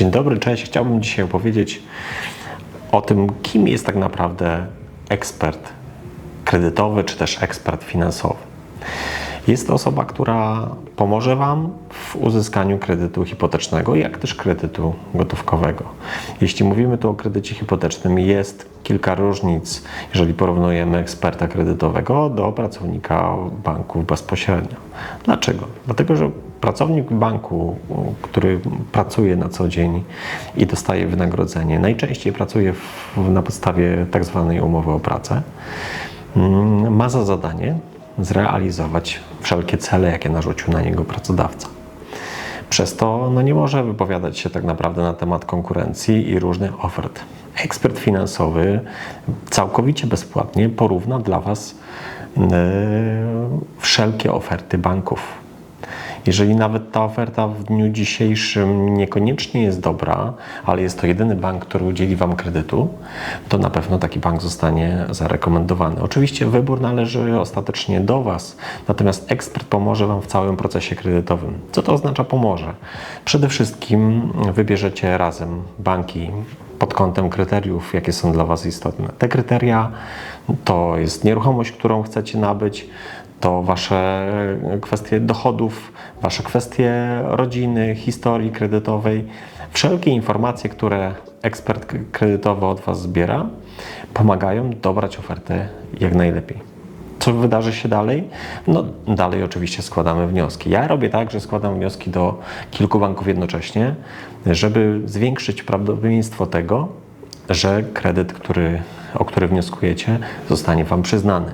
Dzień dobry, cześć. Chciałbym dzisiaj opowiedzieć o tym, kim jest tak naprawdę ekspert kredytowy czy też ekspert finansowy. Jest to osoba, która pomoże Wam w uzyskaniu kredytu hipotecznego, jak też kredytu gotówkowego. Jeśli mówimy tu o kredycie hipotecznym, jest kilka różnic, jeżeli porównujemy eksperta kredytowego do pracownika banku bezpośrednio. Dlaczego? Dlatego, że pracownik banku, który pracuje na co dzień i dostaje wynagrodzenie, najczęściej pracuje w, na podstawie tak zwanej umowy o pracę, mm, ma za zadanie zrealizować wszelkie cele, jakie narzucił na niego pracodawca. Przez to no, nie może wypowiadać się tak naprawdę na temat konkurencji i różnych ofert. Ekspert finansowy całkowicie bezpłatnie porówna dla Was yy, wszelkie oferty banków. Jeżeli nawet ta oferta w dniu dzisiejszym niekoniecznie jest dobra, ale jest to jedyny bank, który udzieli Wam kredytu, to na pewno taki bank zostanie zarekomendowany. Oczywiście wybór należy ostatecznie do Was, natomiast ekspert pomoże Wam w całym procesie kredytowym. Co to oznacza pomoże? Przede wszystkim wybierzecie razem banki pod kątem kryteriów, jakie są dla Was istotne. Te kryteria to jest nieruchomość, którą chcecie nabyć, to Wasze kwestie dochodów, Wasze kwestie rodziny, historii kredytowej. Wszelkie informacje, które ekspert kredytowy od Was zbiera, pomagają dobrać ofertę jak najlepiej. Co wydarzy się dalej? No, dalej oczywiście składamy wnioski. Ja robię tak, że składam wnioski do kilku banków jednocześnie, żeby zwiększyć prawdopodobieństwo tego, że kredyt, który, o który wnioskujecie, zostanie Wam przyznany.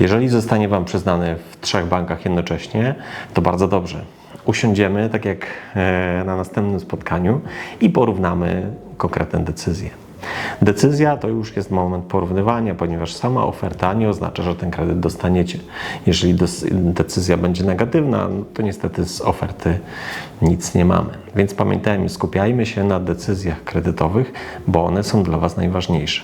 Jeżeli zostanie Wam przyznany w trzech bankach jednocześnie, to bardzo dobrze. Usiądziemy, tak jak e, na następnym spotkaniu, i porównamy konkretne decyzje. Decyzja to już jest moment porównywania, ponieważ sama oferta nie oznacza, że ten kredyt dostaniecie. Jeżeli decyzja będzie negatywna, no to niestety z oferty nic nie mamy. Więc pamiętajmy, skupiajmy się na decyzjach kredytowych, bo one są dla Was najważniejsze.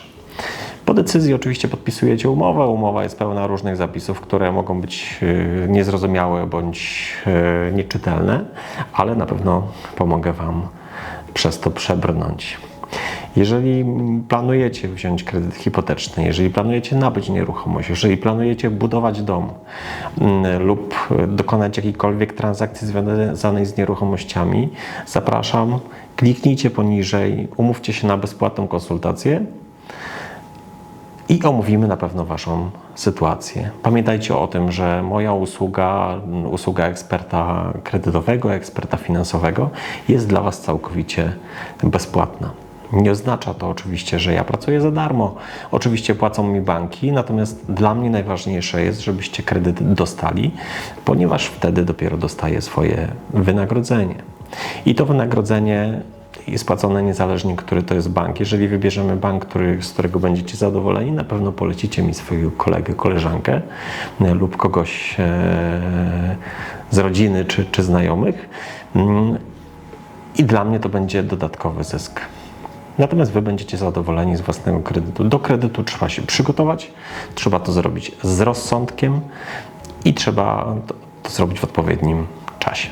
Po decyzji oczywiście podpisujecie umowę. Umowa jest pełna różnych zapisów, które mogą być e, niezrozumiałe bądź e, nieczytelne, ale na pewno pomogę Wam przez to przebrnąć. Jeżeli planujecie wziąć kredyt hipoteczny, jeżeli planujecie nabyć nieruchomość, jeżeli planujecie budować dom mm, lub dokonać jakiejkolwiek transakcji związanej z nieruchomościami, zapraszam, kliknijcie poniżej, umówcie się na bezpłatną konsultację i omówimy na pewno Waszą sytuację. Pamiętajcie o tym, że moja usługa, usługa eksperta kredytowego, eksperta finansowego jest dla Was całkowicie bezpłatna. Nie oznacza to oczywiście, że ja pracuję za darmo. Oczywiście płacą mi banki, natomiast dla mnie najważniejsze jest, żebyście kredyt dostali, ponieważ wtedy dopiero dostaję swoje wynagrodzenie. I to wynagrodzenie jest płacone niezależnie, który to jest bank. Jeżeli wybierzemy bank, który, z którego będziecie zadowoleni, na pewno polecicie mi swojego kolegę, koleżankę e, lub kogoś e, z rodziny czy, czy znajomych. Mm, I dla mnie to będzie dodatkowy zysk. Natomiast Wy będziecie zadowoleni z własnego kredytu. Do kredytu trzeba się przygotować, trzeba to zrobić z rozsądkiem i trzeba to, to zrobić w odpowiednim czasie.